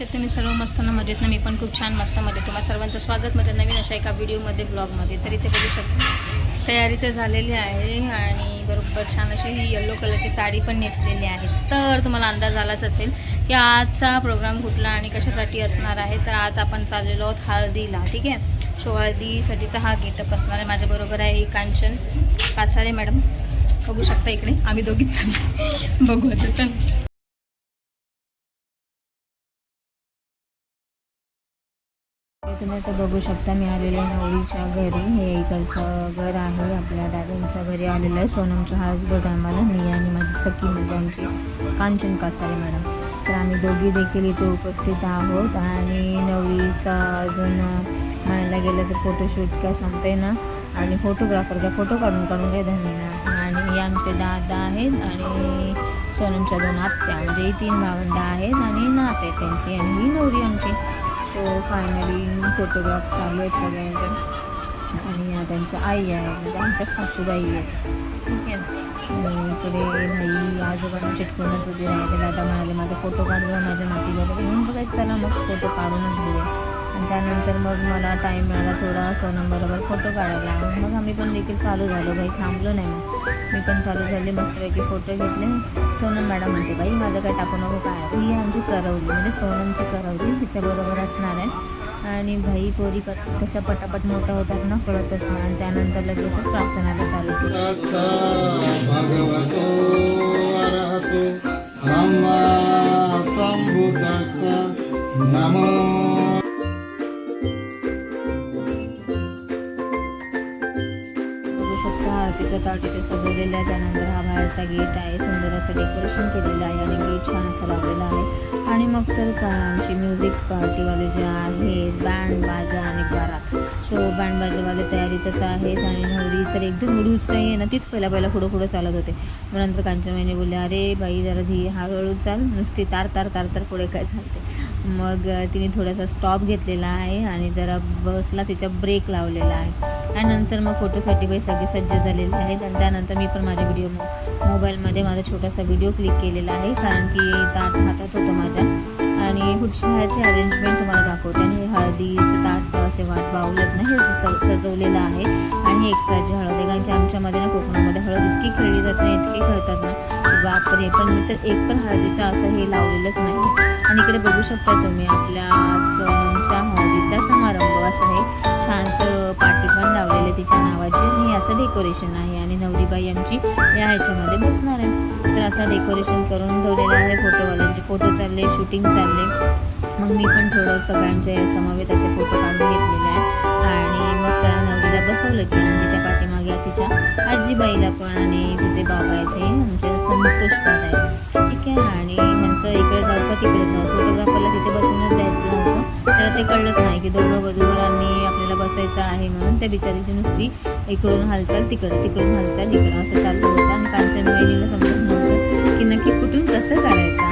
कसे मी तुम्ही सर्व मस्त ना मजेत ना? मी पण खूप छान मस्त मध्ये तुम्हाला सर्वांचं स्वागत म्हणजे नवीन अशा एका व्हिडिओमध्ये ब्लॉगमध्ये. तर इथे बघू शकता तयारी तर झालेली आहे आणि बरोबर छान अशी ही येल्लो कलरची साडी पण नेसलेली आहे. तर तुम्हाला अंदाज आलाच असेल की आजचा प्रोग्राम कुठला आणि कशासाठी असणार आहे? तर आज आपण चाललेलो आहोत हळदीला ठीक आहे? सो हळदीसाठीचा हा गेटअप असणार आहे. माझ्याबरोबर आहे कांचन कासारे मॅडम. बघू शकता इकडे. आम्ही दोघीच चालू बघू आता चल. तुम्ही आता बघू शकता मी आलेले नवरीच्या घरी. हे इकडचं घर आहे आपल्या दादांच्या घरी आलेलं आहे. सोनमच्या हळदीच्या टायमाला मी आणि माझी सखी म्हणजे आमची कांचन कासारे मॅडम. तर आम्ही दोघी देखील इथे उपस्थित आहोत आणि नवरीचा अजून म्हणायला गेलं तर फोटोशूट काय संपते ना? आणि फोटोग्राफर काय फोटो काढून काढून काय धरणे ना आणि हे आमचे दादा आहेत आणि सोनमच्या दोन आत्या म्हणजे तीन भावंड आहेत आणि नात आहेत त्यांची आणि ही नवरी आमची. सो फायनली फोटोग्राफ चालू आहेत सगळ्यांचे. आणि या त्यांच्या आई आहे म्हणजे आमच्या सासूबाई आहेत. ठीक आहे. आणि इकडे भाई आजोबांना चिटकूनच उभी राहिले दादा म्हणाले माझा फोटो काढ गं माझ्या नातीला म्हणून बघायचं चला मग फोटो काढूनच घेऊया. आणि त्यानंतर मग मला टाईम मिळाला थोडा सोनमबरोबर फोटो काढायला. मग आम्ही पण देखील चालू झालो. बाई थांबलो नाही मग. मी पण चालू झाले. मस्तपैकी फोटो घेतले. सोनम मॅडम म्हणते बाई माझं काय टाकू नको काय? ही आमची करवली. म्हणजे सोनमची करवली. तिच्याबरोबर असणार आहे. आणि भाई पोरी क कशा पटापट मोठ्या होतात ना कळतच नाही. आणि त्यानंतर लगेचच प्रार्थनाला चालू केली. नमो आरतीचं ताट इथे आहे त्यानंतर हा बाहेरचा गेट आहे. सुंदर असं डेकोरेशन केलेलं आहे आणि गेट छान असं लावलेलं आहे. आणि मग तर काय म्युझिक पार्टीवाले जे आहेत बँड बाजा आणि बारात सो बँड बाजावाले तयारीतच आहेत आणि नवरी तर एकदम एवढी उत्साही आहे ना तीच पहिला पहिला पुढं पुढं चालत होते. मग नंतर कांचनबाईने बोलले अरे बाई जरा धी हळूहळू चाल नुसती तार तार तार तार पुढे काय चालते मग तिने थोडासा स्टॉप घेतलेला आहे आणि जरा बसला तिचा ब्रेक लावलेला आहे. आणि नंतर मग फोटोसाठी पण सगळे सज्ज झालेले आहेत आणि त्यानंतर मी पण माझ्या व्हिडिओ मोबाईलमध्ये माझा छोटासा व्हिडिओ क्लिक केलेला आहे. कारण की ताट हातात होतं माझ्या. आणि पुढची ह्याची अरेंजमेंट तुम्हाला दाखवते. आणि हळदी हळदीचं ताट असे वाट बावलत नाही हे सजवलेलं आहे. आणि एक्स्ट्राची हळद आहे कारण की आमच्यामध्ये ना कोकणामध्ये हळद इतकी खेळली जात नाही इतकी खेळतात पण मी तर एक पण हळदीचं असं हे लावलेलंच नाही. आणि इकडे बघू शकता तुम्ही आपल्या सणच्या हळदीचा समारंभ असं हे छानसं पाठी पण लावलेले तिच्या नावाची. आणि असं डेकोरेशन आहे आणि नवरीबाई आमची या ह्याच्यामध्ये बसणार आहे. तर असा डेकोरेशन करून ठेवलेला आहे फोटोवाल्यांचे. फोटो चालले शूटिंग चालले. मग मी पण थोडं सगळ्यांच्या समवेत असे फोटो काढून घेतलेले आहे. आणि मग त्या नवरीला बसवलं की आणि तिच्या पाठीमागे तिच्या आजीबाईला पण आणि तिचे बाबा आहेत हे संतोष दादा आहेत. ठीक आहे आणि म्हणतं इकडे जाऊ का तिकडे जाऊ फोटोग्राफरला तिथे बसूनच जायचं नव्हतं. त्याला ते कळलंच नाही की दोघं वधूवरांनी आपल्याला बसायचं आहे म्हणून त्या बिचारीची नुसती इकडून हालचाल तिकडं तिकडून हालचाल इकडं असं चालू होतं. आणि कांचन वहिनीला समजत नव्हतं की नक्की कुठून कसं काढायचं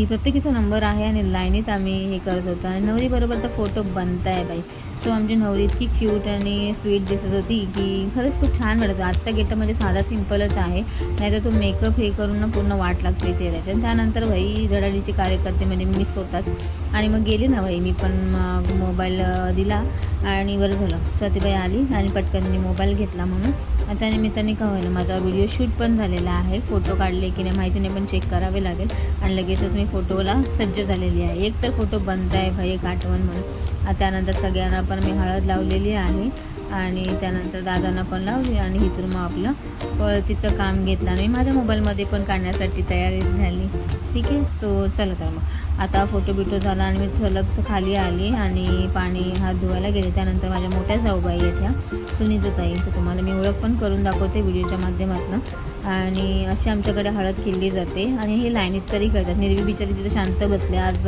की प्रत्येकीचा नंबर आहे आणि लाईनीत आम्ही हे करत होतो. आणि नवरीबरोबर तर फोटो बनताय बाई. सो आमची नवरी इतकी क्यूट आणि स्वीट दिसत होती की खरंच खूप छान वाटत आजचा गेटअप म्हणजे साधा सिम्पलच आहे. नाहीतर तो मेकअप हे करून ना पूर्ण वाट लागते चेहऱ्याच्या. आणि त्यानंतर भाई धडाडीचे कार्यकर्ते म्हणजे मिस होतात आणि मग गेली ना भाई मी पण मग मोबाईल दिला आणि बरं झालं. सतीबाई आली आणि पटकन मी मोबाईल घेतला म्हणून. आणि त्या निमित्ताने का होईल माझा व्हिडिओ शूट पण झालेला आहे. फोटो काढले की नाही माहिती नाही पण चेक करावे लागेल. आणि लगेचच मी फोटोला सज्ज झालेली आहे. एक तर फोटो बनत आहे भाई एक आठवण म्हणून. त्यानंतर सगळ्यांना पण मी हळद लावलेली आहे. आणि त्यानंतर दादांना पण लावली आणि इथून मग आपलं पळतीचं काम घेतलं आणि माझ्या मोबाईलमध्ये पण काढण्यासाठी तयारी झाली. ठीक आहे? सो चला तर मग. आता फोटो बिटो झाला आणि मी सलग खाली आली आणि पाणी हात धुवायला गेले. त्यानंतर माझ्या मोठ्या जाऊबाई आहेत ह्या सुनीता ताई तर तुम्हाला मी ओळख पण करून दाखवते व्हिडिओच्या माध्यमातून. आणि अशी आमच्याकडे हळद केली जाते आणि हे लाईनीत तरी करतात. निर्वी बिचारी तिथे शांत बसले. आज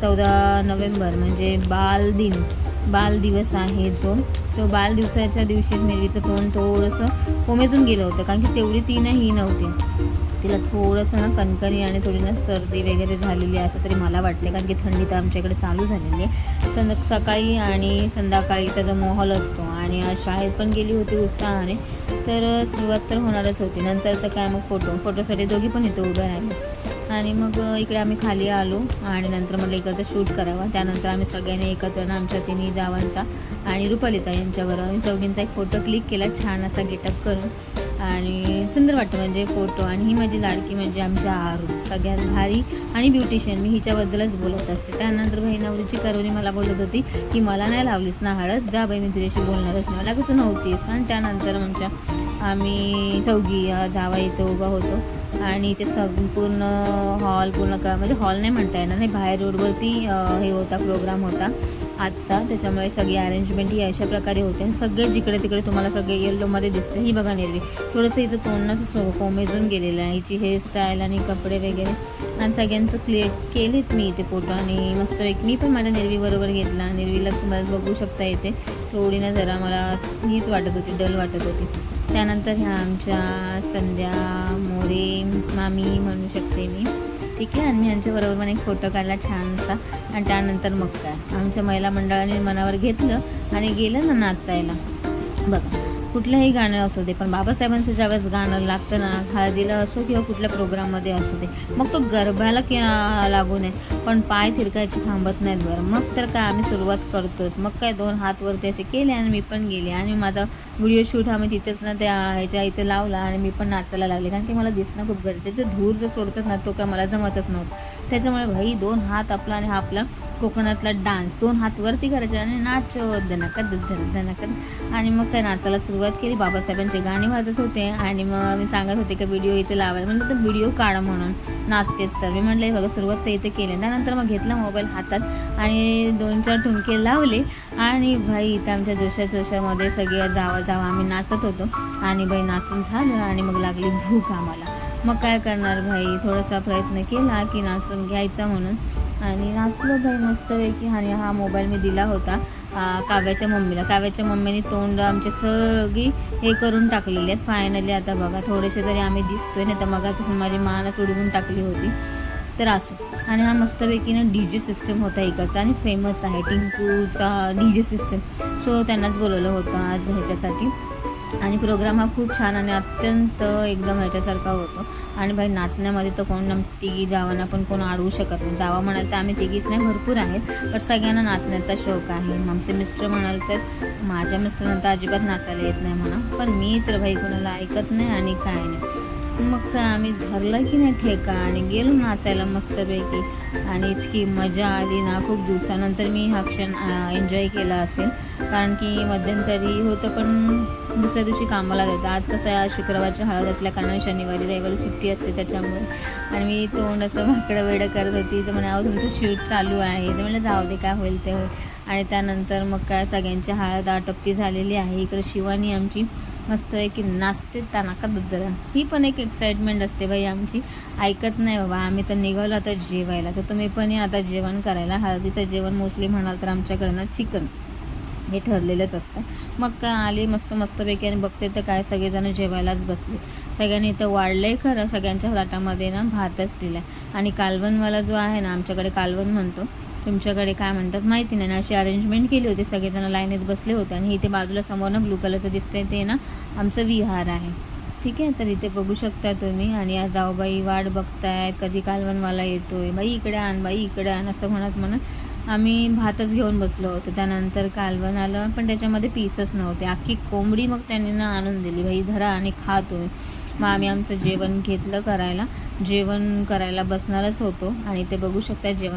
चौदा नोव्हेंबर म्हणजे बाल दिन बाल दिवस आहे जो. तो बाल दिवसाच्या दिवशीच मेरीचं तोंड थोडंसं कोमेजून गेलं होतं कारण की तेवढी ती ना ही नव्हती. तिला थोडंसं ना कणकणी आणि थोडी ना सर्दी वगैरे झालेली असं तरी मला वाटते कारण की थंडी तर आमच्याकडे चालू झालेली आहे. संध सकाळी आणि संध्याकाळीचा जो माहोल असतो आणि शाळेत पण गेली होती उत्साहाने तर सुरुवात तर होणारच होती. नंतर तर काय मग फोटो फोटोसाठी दोघी पण इथे उभ्या राहिले आणि मग इकडे आम्ही खाली आलो आणि नंतर म्हटलं इकडचं शूट करावा. त्यानंतर आम्ही सगळ्यांनी एकत्र ना आमच्या तिन्ही जावांचा आणि रुपालिता यांच्यावर आम्ही चौघींचा एक फोटो क्लिक केला छान असा गेटअप करून. आणि सुंदर वाटतं म्हणजे फोटो आणि ही माझी लाडकी म्हणजे आमच्या आरू सगळ्यात भारी आणि ब्युटिशियन. मी हिच्याबद्दलच बोलत असते. त्यानंतर बहिणावरीची करवणी मला बोलत होती की मला नाही लावलीस ना हळद? जा बहिणी मी तुझ्याशी बोलणारच नाही मला कसं नव्हतीस आणि त्यानंतर आमच्या आम्ही चौघी जावा इथं उभा होतो. आणि ते संपूर्ण हॉल पूर्ण का म्हणजे हॉल नाही म्हणता येणार नाही बाहेर रोडवरती हे होता प्रोग्राम होता आजचा. त्याच्यामुळे सगळी अरेंजमेंट ही अशा प्रकारे होते. आणि सगळे जिकडे तिकडे तुम्हाला सगळे येल्लोमध्ये दिसते. ही बघा निर्वी. थोडंसं हिचं तोंड असं सो कोमेजून गेलेलं आहे. हिची हेअरस्टाईल आणि कपडे वगैरे. आणि सगळ्यांचं क्लिअर केलेत मी इथे फोटो आणि मस्त एक मी पण माझ्या निर्वीबरोबर घेतला. निर्वीला तुम्हाला बघू शकता येते थोडी ना जरा मला हीच वाटत होती डल वाटत होती. त्यानंतर ह्या आमच्या संध्या मोरे मामी म्हणू शकते मी. ठीक आहे आणि ह्यांच्याबरोबर पण एक फोटो काढला छानसा. आणि त्यानंतर मग काय? आमच्या महिला मंडळाने मनावर घेतलं आणि गेलं ना नाचायला. बघा. कुठलंही गाणं असू दे पण बाबासाहेबांचं ज्यावेळेस गाणं लागतं ना हळदीला असो किंवा कुठल्या प्रोग्राममध्ये असू दे मग तो गरब्याला कि लागू नये. पण पाय थिरकायचे थांबत नाहीत बरं. मग तर काय आम्ही सुरुवात करतोच. मग काय दोन हात वरती असे केले आणि मी पण गेले. आणि माझा व्हिडिओ शूट हा मी तिथेच ना त्या ह्याच्या इथे लावला आणि मी पण नाचायला लागले. कारण की मला दिसणं खूप गरजेचं धूर जो सोडतात ना तो काय मला जमतच नव्हतं. त्याच्यामुळे भाई दोन हात आपला आणि हा आपला कोकणातला डान्स. दोन हात वरती करायचे आणि नाच दनाकत दनाकत आणि मग काय नाचायला सुरुवात केली. बाबासाहेबांचे गाणी वाजत होते आणि मग मी सांगत होते की व्हिडिओ इथे लावायला. म्हणजे तर व्हिडिओ काढा म्हणून नाचतेच तर. मी म्हटलं "हे बघा सुरुवात तर इथे केली. त्यानंतर मग घेतला मोबाईल हातात आणि दोन चार ठुमके लावले. आणि भाई इथं आमच्या जोशा जोशामध्ये सगळे जावा जावा आम्ही नाचत होतो. आणि भाई नाचून झालं आणि मग लागली भूक आम्हाला. मग काय करणार भाई? थोडासा प्रयत्न केला की नाचून घ्यायचा म्हणून. आणि नाचलो भाई मस्तपैकी. आणि हा मोबाईल मी दिला होता काव्याच्या मम्मीला. काव्याच्या मम्मीने तोंड आमचे सगळी हे करून टाकलेली आहेत. फायनली आता बघा थोडेसे तरी आम्ही दिसतोय नाही तर मगापासून माझी मानच उडवून टाकली होती. तर असो. आणि हा मस्तपैकी ना डी जे सिस्टम होता इकडचा आणि फेमस आहे. टिंकूचा डी जे सिस्टम सो त्यांनाच बोलवलं होतं आज ह्याच्यासाठी. आणि प्रोग्राम हा खूप छान आणि अत्यंत एकदम ह्याच्यासारखा होतो. आणि भाई नाचण्यामध्ये तर कोण तिघी जावांना पण कोण अडवू शकत नाही. जावा म्हणाल तर आम्ही तिघीच नाही भरपूर आहेत. पण सगळ्यांना नाचण्याचा शौक आहे. आमचे मिस्टर म्हणाल तर माझ्या मिस्टरांना तर अजिबात नाचायला येत नाही म्हणा. पण मी तर भाई कोणाला ऐकत नाही आणि काय नाही. मग काय आम्ही धरलं की नाही ठेका आणि गेलो नाचायला मस्तपैकी. आणि इतकी मजा आली ना खूप दिवसानंतर मी हा क्षण एन्जॉय केला असेल. कारण की मध्यंतरी होतं पण दुसऱ्या दिवशी कामाला जातं आज कसं आहे शुक्रवारची हळद असल्या कारणाने शनिवारी रविवारी सुट्टी असते त्याच्यामुळे. आणि मी तोंड असं वाकडं वेडं करत होती. तर म्हणे अहो तुमचं शूट चालू आहे. तर म्हणलं जाऊ दे काय होईल ते होईल. आणि त्यानंतर मग काय सगळ्यांची हळद आटपती झालेली आहे. इकडे शिवानी आमची मस्त आहे की नाचते तानाका दद्दरा. ही पण एक एक्साइटमेंट असते बाई आमची. ऐकत नाही बाबा आम्ही तर निघालो आता जेवायला. तर तुम्ही पण आता जेवण करायला. हळदीचं जेवण मोस्टली म्हणाल तर आमच्याकडनं चिकन. हे ठरलेलंच असतं. मग काय आले मस्त मस्तपैकी आणि बघते तर काय सगळेजण जेवायलाच बसले. सगळ्यांनी इथं वाढलं आहे खरं. सगळ्यांच्या ताटामध्ये ना भातच दिला आणि कालवणवाला जो आहे ना आमच्याकडे कालवण म्हणतो तुमच्याकडे काय म्हणतात माहिती नाही ना. अशी अरेंजमेंट केली होती सगळेजण लाईनीत बसले होते आणि इथे बाजूला समोर ना ब्लू कलरचं दिसतंय ते ना आमचं विहार आहे. ठीक आहे तर इथे बघू शकता तुम्ही. आणि आज जाऊबाई वाट बघतायत कधी कालवणवाला येतोय. बाई इकडे आण बाई इकडे आण असं म्हणत म्हणत आम्ही भातच घेऊन बसलो होतो. त्यानंतर कालवण आलं पण त्याच्यामध्ये पीसच नव्हते. अख्खी कोंबडी मग त्यांनी ना आणून दिली. बाई धरा आणि खा तुम्ही. मग आम्ही आमचं जेवण घेतलं करायला. जेवण करायला बसणारच होतो. आणि ते बघू शकता जेवण